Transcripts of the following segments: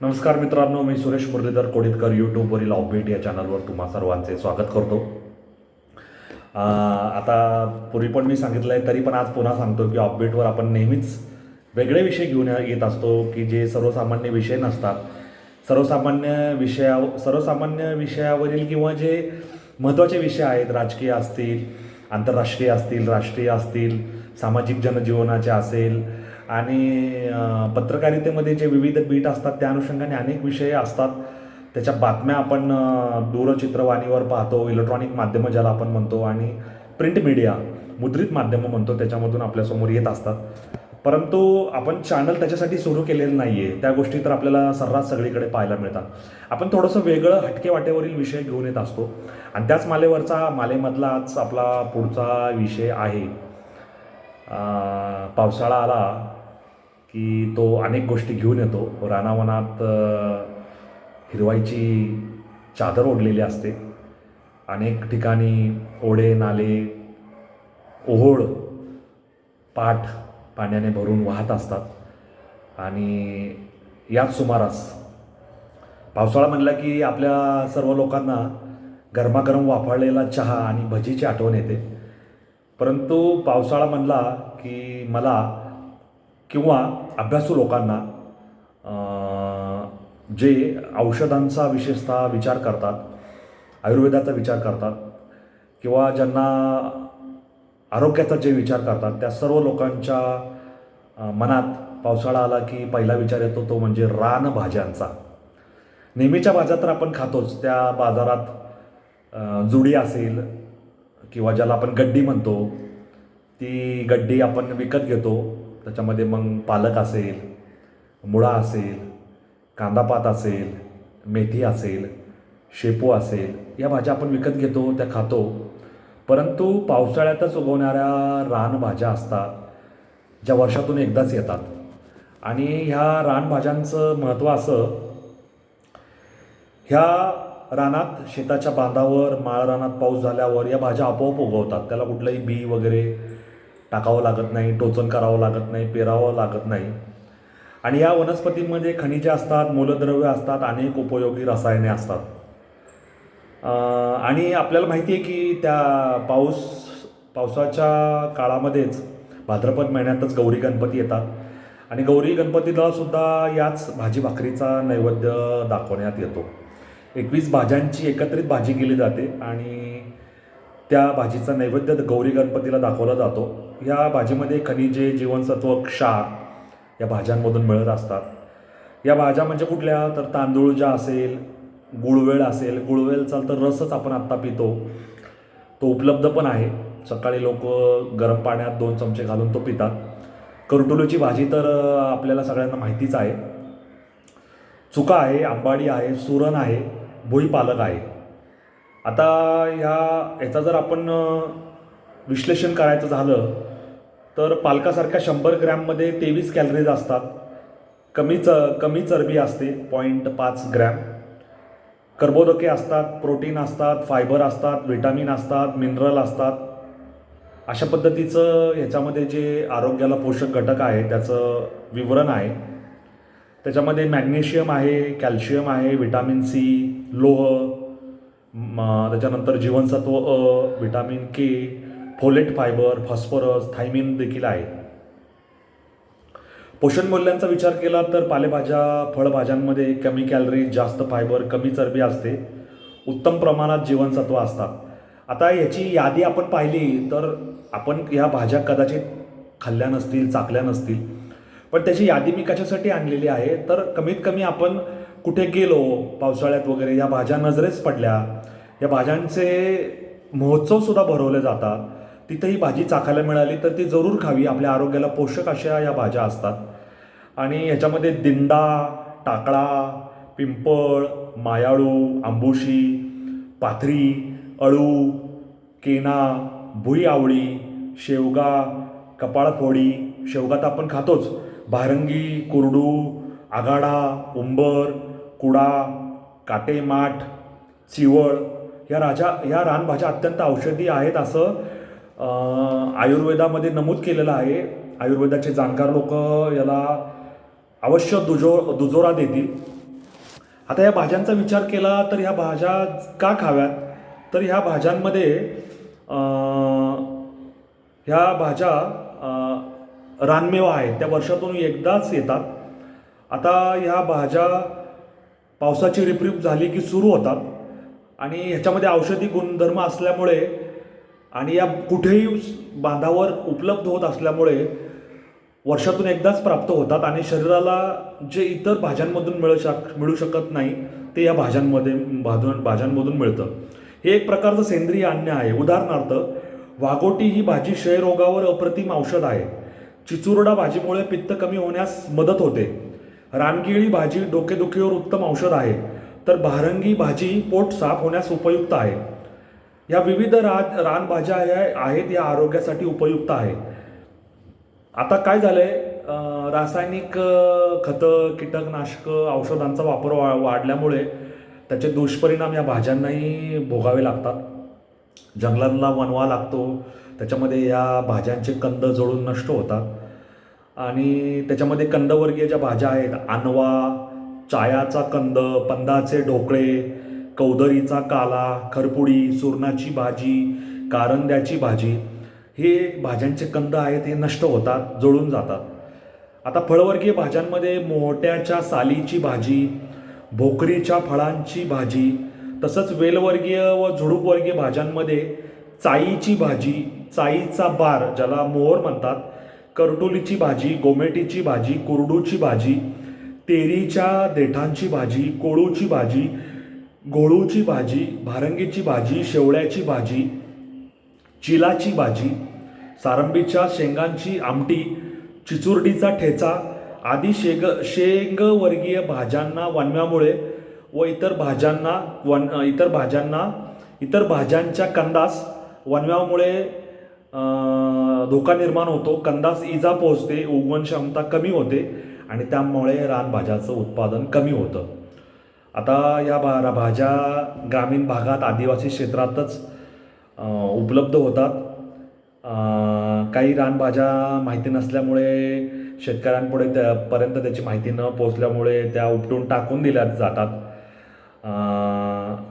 नमस्कार मित्रांनो मी सुरेश मुरलीधर कोडितकर यूट्यूबवरील ऑफबीट या चॅनलवर तुम्हा सर्वांचे स्वागत करतो. आता पूर्वी पण मी सांगितलं आहे तरी पण आज पुन्हा सांगतो की ऑफबीटवर आपण नेहमीच वेगळे विषय घेऊन येत असतो की जे सर्वसामान्य विषय नसतात. सर्वसामान्य विषया सर्वसामान्य विषयावरील किंवा जे महत्त्वाचे विषय आहेत राजकीय असतील आंतरराष्ट्रीय असतील राष्ट्रीय असतील सामाजिक जनजीवनाचे असेल आणि पत्रकारितेमध्ये जे विविध बीट असतात त्या अनुषंगाने अनेक विषय असतात. त्याच्या बातम्या आपण दूरचित्रवाणीवर पाहतो इलेक्ट्रॉनिक माध्यमं ज्याला आपण म्हणतो आणि प्रिंट मीडिया मुद्रित माध्यमं म्हणतो त्याच्यामधून आपल्यासमोर येत असतात. परंतु आपण चॅनल त्याच्यासाठी सुरू केलेलं नाही आहे त्या गोष्टी तर आपल्याला सर्रास सगळीकडे पाहायला मिळतात. आपण थोडंसं वेगळं हटके वाटेवरील विषय घेऊन येत असतो. आणि त्याच मालेवरचा मालेमधलाच आपला पुढचा विषय आहे. पावसाळा आला की तो अनेक गोष्टी घेऊन येतो. रानावनात हिरवाईची चादर ओढलेली असते. अनेक ठिकाणी ओढे नाले ओहोळ पाठ पाण्याने भरून वाहत असतात. आणि याच सुमारास पावसाळा म्हणला की आपल्या सर्व लोकांना गरमागरम वाफाळलेला चहा आणि भजीची आठवण येते. परंतु पावसाळा म्हणला की मला किंवा अभ्यासू लोकांना जे औषधांचा विशेषतः विचार करतात आयुर्वेदाचा विचार करतात किंवा ज्यांना आरोग्याचा जे विचार करतात त्या सर्व लोकांच्या मनात पावसाळा आला की पहिला विचार येतो तो म्हणजे रानभाज्यांचा नेहमीच्या भाज्या तर आपण खातोच त्या बाजारात जुडी असेल किंवा ज्याला आपण गड्डी म्हणतो ती गड्डी आपण विकत घेतो. त्याच्यामध्ये मग पालक असेल मुळा असेल कांदापात असेल मेथी असेल शेपू असेल या भाज्या आपण विकत घेतो त्या खातो. परंतु पावसाळ्यातच उगवणाऱ्या रानभाज्या असतात ज्या वर्षातून एकदाच येतात. आणि ह्या रानभाज्यांचं महत्त्व असं ह्या रानात शेताच्या बांधावर माळ रानात पाऊस झाल्यावर या भाज्या आपोआप उगवतात. त्याला कुठलंही बी वगैरे टाकावं लागत नाही टोचन करावं लागत नाही पेरावं लागत नाही. आणि या वनस्पतींमध्ये खनिजे असतात मूलद्रव्य असतात अनेक उपयोगी रसायने असतात. आणि आपल्याला माहिती आहे की त्या पाऊस पावसाच्या काळामध्येच भाद्रपद महिन्यातच गौरी गणपती येतात. आणि गौरी गणपतीला सुद्धा याच भाजी भाकरीचा नैवेद्य दाखवण्यात येतो. एकवीस भाज्यांची एकत्रित भाजी केली जाते आणि त्या भाजीचा नैवेद्य गौरी गणपतीला दाखवला जातो. या भाजीमध्ये खनिजे जीवनसत्व क्षार या भाज्यांमधून मिळत असतात. या भाज्या म्हणजे कुठल्या? तर तांदूळ ज्या असेल गुळवेळ असेल. गुळवेलचा तर रसच आपण आत्ता पितो. तो उपलब्ध पण आहे. सकाळी लोक गरम पाण्यात दोन चमचे घालून तो पितात. करटुलीची भाजी तर आपल्याला सगळ्यांना माहितीच आहे. चुका आहे आंबाडी आहे सुरण आहे भुईपालक आहे. आता ह्या याचा जर आपण विश्लेषण करायचं झालं तर पालकासारख्या शंभर ग्रॅममध्ये तेवीस कॅलरीज असतात. कमी च कमी चरबी असते पॉईंट पाच ग्रॅम. कर्बोदके असतात प्रोटीन असतात फायबर असतात व्हिटॅमिन असतात मिनरल असतात. अशा पद्धतीचं ह्याच्यामध्ये जे आरोग्याला पोषक घटक आहे त्याचं विवरण आहे. त्याच्यामध्ये मॅग्नेशियम आहे कॅल्शियम आहे व्हिटॅमिन सी लोह म, त्याच्यानंतर जीवनसत्व अ vitamin K folate fibre phosphorus thiamine देखील आहे. पोषण मूल्यांचा विचार केला तर पालेभाज्या फळभाज्यांमध्ये कमी कॅलरी जास्त फायबर कमी चरबी असते. उत्तम प्रमाणात जीवनसत्व असतात. आता याची यादी आपण पाहिली तर आपण ह्या भाज्या कदाचित खाल्ल्या नसतील चाकल्या नसतील. पण त्याची यादी मी कशासाठी आणलेली आहे? तर कमीत कमी आपण कुठे गेलो पावसाळ्यात वगैरे या भाज्या नजरेस पडल्या. या भाज्यांचे महोत्सवसुद्धा भरवले जातात. तिथे ही भाजी चाखायला मिळाली तर ती जरूर खावी. आपल्या आरोग्याला पोषक अशा या भाज्या असतात. आणि ह्याच्यामध्ये दिंडा टाकळा पिंपळ मायाळू आंबुशी पाथरी अळू केना भुई आवळी शेवगा कपाळफोडी. शेवगा तर आपण खातोच. भारंगी कुरडू आगाडा उंबर कुडा काटेमाठ चिवळ या राजा या रानभाज्या अत्यंत औषधी आहेत असं आयुर्वेदामध्ये नमूद केलेलं आहे. आयुर्वेदाचे जाणकार लोक याला अवश्य दुजो दुजोरा देतील. आता या भाज्यांचा विचार केला तर ह्या भाज्या का खाव्यात? तर ह्या भाज्यांमध्ये ह्या भाज्या रानमेवा आहेत. त्या वर्षातून एकदाच येतात. आता ह्या भाज्या पावसाची रिपरिप झाली की सुरू होतात. आणि ह्याच्यामध्ये औषधी गुणधर्म असल्यामुळे आणि या कुठेही बांधावर उपलब्ध होत असल्यामुळे वर्षातून एकदाच प्राप्त होतात आणि शरीराला जे इतर भाज्यांमधून मिळू शक मिळू शकत नाही ते या भाज्यांमध्ये भाजून भाज्यांमधून मिळतं. हे एक प्रकारचं सेंद्रिय अन्न आहे. उदाहरणार्थ वाघोटी ही भाजी क्षयरोगावर अप्रतिम औषध आहे. चिचुरडा भाजीमुळे पित्त कमी होण्यास मदत होते. रानकिळी भाजी डोकेदुखीवर उत्तम औषध आहे. तर भारंगी भाजी पोट साफ होण्यास उपयुक्त आहे. या विविध राज रानभाज्या या आहेत या आरोग्यासाठी उपयुक्त आहे. आता काय झालं आहे रासायनिक खतं कीटकनाशकं औषधांचा वापर वा वाढल्यामुळे त्याचे दुष्परिणाम या भाज्यांनाही भोगावे लागतात. जंगलांना वनवा लागतो. त्याच्यामध्ये या भाज्यांचे कंद जळून नष्ट होतात. आणि त्याच्यामध्ये कंदवर्गीय ज्या भाज्या आहेत आणवा चायाचा कंद पंदाचे ढोकळे कौदरीचा काला खरपुडी सुरणाची भाजी कारंद्याची भाजी हे भाज्यांचे कंद आहेत हे नष्ट होतात जळून जातात. आता फळवर्गीय भाज्यांमध्ये मोहट्याच्या सालीची भाजी भोकरीच्या फळांची भाजी तसंच वेलवर्गीय व झुडूपवर्गीय भाज्यांमध्ये चाईची भाजी चाईचा बार ज्याला मोहर म्हणतात करडोलीची भाजी गोमेटीची भाजी कुरडूची भाजी तेरीच्या देठांची भाजी कोळूची भाजी घोळूची भाजी भारंगीची भाजी शेवळ्याची भाजी चिलाची भाजी सारंबीच्या शेंगांची आमटी चिचुरडीचा ठेचा आदी शेग शेंगवर्गीय भाज्यांना वनव्यामुळे व इतर भाज्यांना वन इतर भाज्यांना इतर भाज्यांच्या कंदास वनव्यामुळे धोका निर्माण होतो. कंदास इजा पोहोचते उगवण क्षमता कमी होते आणि त्यामुळे रानभाज्याचं उत्पादन कमी होतं. आता या भा भाज्या ग्रामीण भागात आदिवासी क्षेत्रातच उपलब्ध होतात. काही रानभाज्या माहिती नसल्यामुळे शेतकऱ्यांपुढे त्यापर्यंत त्याची माहिती न पोचल्यामुळे त्या उपटून टाकून दिल्या जातात.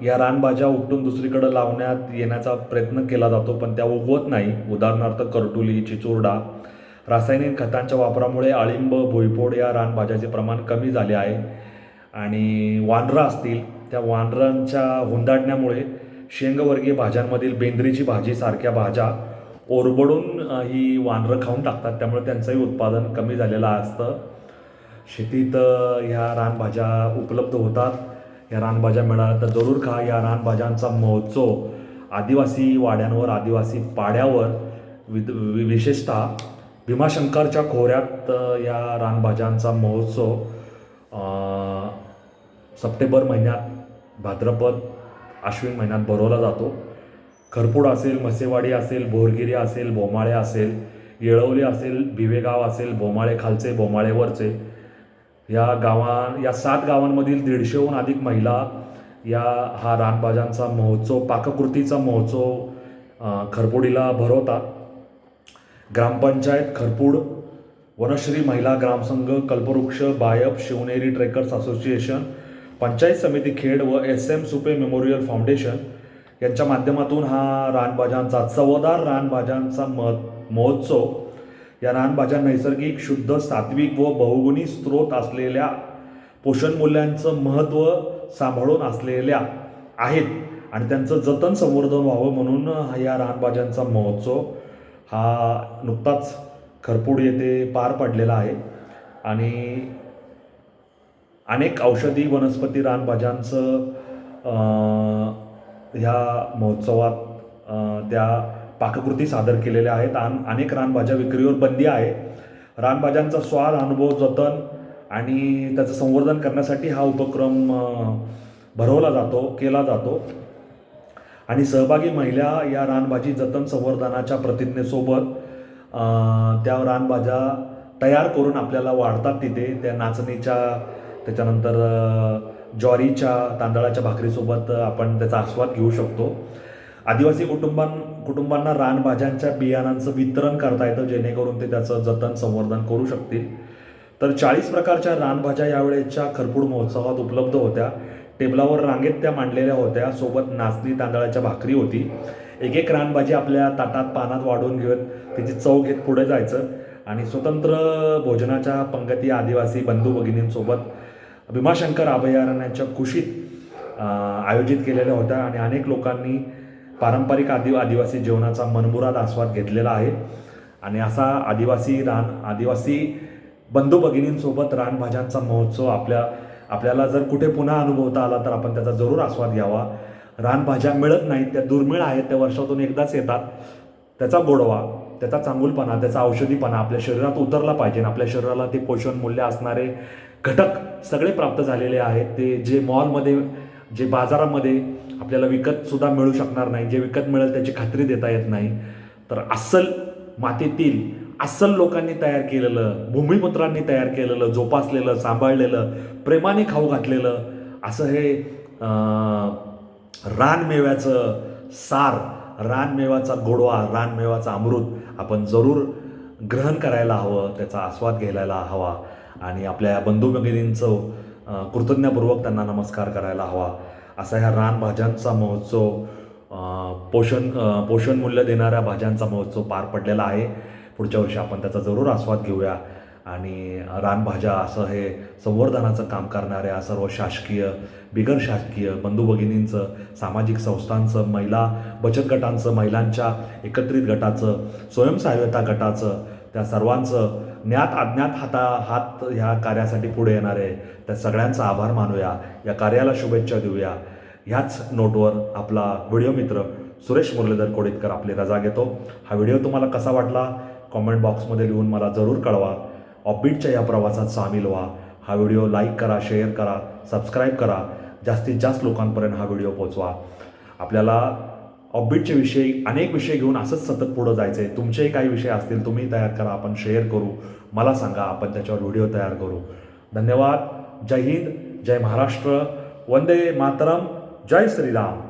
या रानभाज्या उपटून दुसरीकडे लावण्यात येण्याचा प्रयत्न केला जातो पण त्या उगवत नाही. उदाहरणार्थ करटुली चिचुरडा रासायनिक खतांच्या वापरामुळे अळिंब भुईपोड या रानभाज्याचे प्रमाण कमी झाले आहे. आणि वानरं असतील त्या वानरांच्या हुंदाडण्यामुळे शेंगवर्गीय भाज्यांमधील बेंद्रीची भाजी सारख्या भाज्या ओरबडून ही वानरं खाऊन टाकतात. त्यामुळे त्यांचंही उत्पादन कमी झालेलं असतं. शेतीत ह्या रानभाज्या उपलब्ध होतात. या रानभाज्या मिळाल्या तर जरूर खा. या रानभाज्यांचा महोत्सव आदिवासी वाड्यांवर आदिवासी पाड्यावर विद वि- विशेषतः भीमाशंकरच्या खोऱ्यात या रानभाज्यांचा महोत्सव सप्टेंबर महिन्यात भाद्रपद आश्विन महिन्यात भरवला जातो. खरपूड असेल मसेवाडी असेल बोरगिरी असेल बोमाळे असेल येळवली असेल भिवेगाव असेल भोमाळे खालचे भोमाळेवरचे वरचे या गावा या सात गावांमधील दीडशेहून अधिक महिला या हा रानभाज्यांचा महोत्सव पाककृतीचा महोत्सव खरपुडीला भरवतात. ग्रामपंचायत खरपूड वनश्री महिला ग्रामसंघ कल्पवृक्ष बायप शिवनेरी ट्रेकर्स असोसिएशन पंचायत समिती खेड व S M Supe memorial foundation यांच्या माध्यमातून हा रानभाज्यांचा चवदार रानभाज्यांचा म महोत्सव या रानभाज्या नैसर्गिक शुद्ध सात्विक व बहुगुणी स्रोत असलेल्या पोषण मूल्यांचं महत्त्व सांभाळून असलेल्या आहेत आणि त्यांचं जतन संवर्धन व्हावं म्हणून या रानभाज्यांचा महोत्सव हा नुकताच खरपूड येथे पार पडलेला आहे. आणि अनेक औषधी वनस्पती रानभाज्यांचं ह्या महोत्सवात त्या पाककृती सादर केलेल्या आहेत. आणि अनेक रानभाज्या विक्रीवर बंदी आहे. रानभाज्यांचा स्वाद अनुभव जतन आणि त्याचं संवर्धन करण्यासाठी हा उपक्रम भरवला जातो केला जातो. आणि सहभागी महिला या रानभाजी जतन संवर्धनाच्या प्रतिज्ञेसोबत त्या रानभाज्या तयार करून आपल्याला वाढतात तिथे. त्या नाचणीच्या त्याच्यानंतर ज्वारीच्या तांदळाच्या भाकरीसोबत आपण त्याचा आस्वाद घेऊ शकतो. आदिवासी कुटुंबां कुटुंबांना रानभाज्यांच्या बियाणांचं वितरण करता येतं जेणेकरून ते त्याचं जतन संवर्धन करू शकतील. तर चाळीस प्रकारच्या रानभाज्या यावेळेच्या खरपूड महोत्सवात उपलब्ध होत्या. टेबलावर रांगेत त्या मांडलेल्या होत्या. सोबत नाचणी तांदळाच्या भाकरी होती. एक एक रानभाजी आपल्या ताटात पानात वाढवून घेत त्याची चव घेत पुढे जायचं. आणि स्वतंत्र भोजनाच्या पंगती आदिवासी बंधू भगिनींसोबत भीमाशंकर अभयारण्याच्या कुशीत आयोजित केलेल्या होत्या. आणि अनेक लोकांनी पारंपरिक आदि आदिवासी जेवणाचा मनमुराद आस्वाद घेतलेला आहे. आणि असा आदिवासी रान आदिवासी बंधू भगिनींसोबत रानभाज्यांचा महोत्सव आपल्या आपल्याला जर कुठे पुन्हा अनुभवता आला तर आपण त्याचा जरूर आस्वाद घ्यावा. रानभाज्या मिळत नाहीत त्या दुर्मिळ आहेत त्या वर्षातून एकदाच येतात. त्याचा गोडवा त्याचा चांगुलपणा त्याचा औषधीपणा आपल्या शरीरात उतरला पाहिजे आपल्या शरीराला ते पोषण मूल्य असणारे घटक सगळे प्राप्त झालेले आहेत. ते जे मॉलमध्ये जे बाजारामध्ये आपल्याला विकतसुद्धा मिळू शकणार नाही जे विकत मिळेल त्याची खात्री देता येत नाही. तर अस्सल मातीतील अस्सल लोकांनी तयार केलेलं भूमिपुत्रांनी तयार केलेलं जोपासलेलं सांभाळलेलं प्रेमाने खाऊ घातलेलं असं हे रानमेव्याचं सार रानमेवाचा गोडवा रानमेवाचा अमृत आपण जरूर ग्रहण करायला हवं त्याचा आस्वाद घ्यायला हवा. आणि आपल्या बंधू भगिनींचं कृतज्ञपूर्वक त्यांना नमस्कार करायला हवा. असा ह्या रानभाज्यांचा महोत्सव पोषण पोषण मूल्य देणाऱ्या भाज्यांचा महोत्सव पार पडलेला आहे. पुढच्या वर्षी आपण त्याचा जरूर आस्वाद घेऊया. आणि रानभाज्या असं हे संवर्धनाचं काम करणाऱ्या सर्व शासकीय बिगर शासकीय बंधू भगिनींचं सामाजिक संस्थांचं महिला बचत गटांचं महिलांच्या एकत्रित गटाचं स्वयंसहाय्यता गटाचं त्या सर्वांचं ज्ञात अज्ञात हाता हात ह्या कार्यासाठी पुढे येणार आहे. त्या सगळ्यांचा आभार मानूया. या कार्याला शुभेच्छा देऊया. ह्याच नोटवर आपला व्हिडिओ मित्र सुरेश मुरलीधर कोडितकर आपली रजा घेतो. हा व्हिडिओ तुम्हाला कसा वाटला? कॉमेंट बॉक्समध्ये लिहून मला जरूर कळवा. ऑफबीटच्या या प्रवासात सामील व्हा. हा व्हिडिओ लाईक करा शेअर करा सबस्क्राईब करा. जास्तीत जास्त लोकांपर्यंत हा व्हिडिओ पोचवा आपल्याला ऑब्बिटचे विषयी अनेक विषय घेऊन असंच सतत पुढं जायचं आहे तुमचेही काही विषय असतील तुम्ही तयार करा. आपण शेअर करू. मला सांगा आपण त्याच्यावर व्हिडिओ तयार करू. धन्यवाद. जय हिंद. जय महाराष्ट्र. वंदे मातरम. जय श्रीराम.